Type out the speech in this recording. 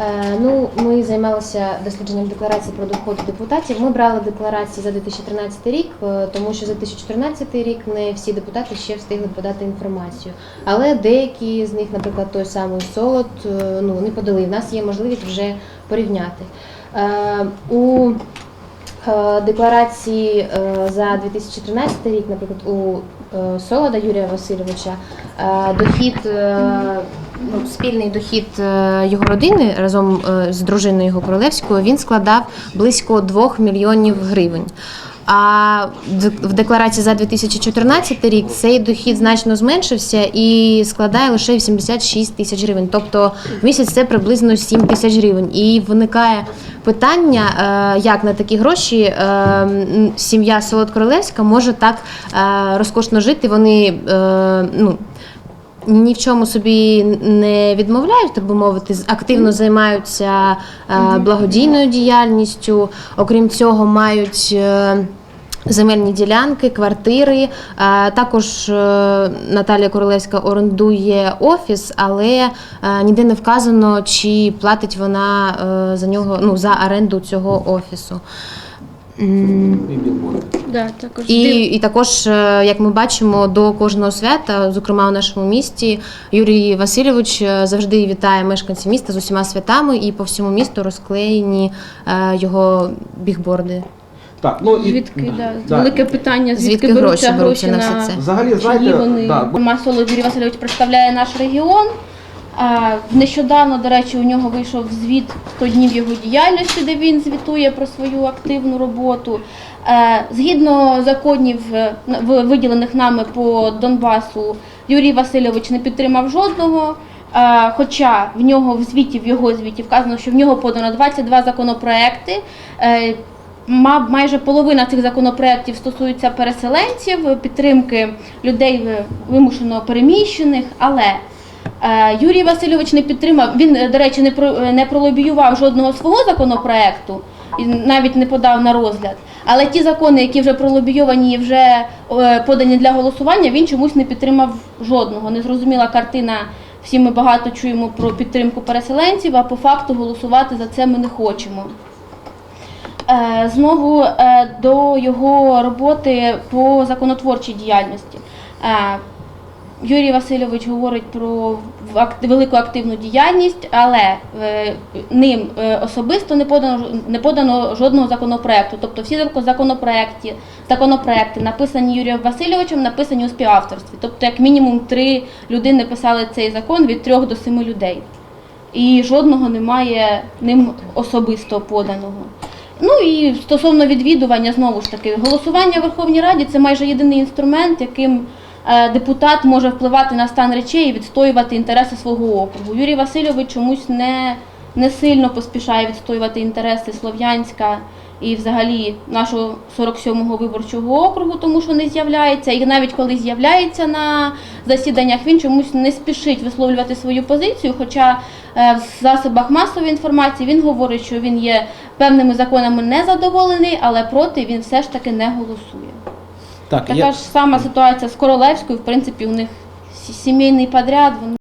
Е, Ну, ми займалися дослідженням декларації про доходи депутатів. Ми брали декларації за 2013 рік, е, тому що за 2014 рік не всі депутати ще встигли подати інформацію. Але деякі з них, наприклад, той самий Солод, е, ну не подали. В нас є можливість вже порівняти. У декларації за 2013 рік, наприклад, у Солода Юрія Васильовича дохід, ну, спільний дохід е, його родини разом е, з дружиною його королевською він складав близько 2 мільйонів гривень. А в декларації за 2014 рік цей дохід значно зменшився і складає лише 86 тисяч гривень. Тобто в місяць це приблизно 7 тисяч гривень. І виникає питання, е, як на такі гроші сім'я Солодкоролевська може так розкошно жити. Вони ну. Ні в чому собі не відмовляють, так би мовити, активно займаються е, благодійною діяльністю. Окрім цього, мають е, земельні ділянки, квартири. Е, Також е, Наталія Королевська орендує офіс, але е, ніде не вказано, чи платить вона е, за нього ну, за оренду цього офісу. І білборди. Да, також І, див- і також, е, як ми бачимо, до кожного свята, зокрема у нашому місті, Юрій Васильович е, завжди вітає мешканців міста з усіма святами, і по всьому місту розклеєні е, його бігборди. Так, ну і Звідки да, да. велике питання, звідки, Звідки беруться гроші беруться на все це? Взагалі, знаєте, вони да, бо- Масоло Юрій Васильович представляє наш регіон. А, Нещодавно, до речі, у нього вийшов звіт 100 днів його діяльності, де він звітує про свою активну роботу. Е, Згідно законів, е, виділених нами по Донбасу, Юрій Васильович не підтримав жодного. Е, Хоча в нього в звіті, в його звіті вказано, що в нього подано 22 законопроекти. Е, майже половина цих законопроєктів стосується переселенців, підтримки людей е, вимушено переміщених. Але е, Юрій Васильович не підтримав. Він, е, до речі, не про е, не пролобіював жодного свого законопроекту і навіть не подав на розгляд. Але ті закони, які вже пролобійовані і вже е, подані для голосування, він чомусь не підтримав жодного. Незрозуміла картина. Всі ми багато чуємо про підтримку переселенців, а по факту голосувати за це ми не хочемо. Е, Знову е, до його роботи по законотворчій діяльності. Юрій Васильович говорить про велику активну діяльність, але е, ним е, особисто не подано не подано жодного законопроекту. Тобто всі зак- законопроекти, законопроекти написані Юрієм Васильовичем, написані у співавторстві. Тобто, як мінімум, три людини писали цей закон від трьох до семи людей. І жодного немає ним особисто поданого. Ну і стосовно відвідування, знову ж таки, голосування в Верховній Раді це майже єдиний інструмент, яким депутат може впливати на стан речей і відстоювати інтереси свого округу. Юрій Васильович чомусь не, не сильно поспішає відстоювати інтереси Слов'янська і взагалі нашого 47-го виборчого округу, тому що не з'являється. І навіть коли з'являється на засіданнях, він чомусь не спішить висловлювати свою позицію. Хоча е, в засобах масової інформації він говорить, що він є певними законами незадоволений, але проти він все ж таки не голосує. Так, Така я, ж сама ситуація з Королевською, в принципі, у них сі- сімейний подряд. Вони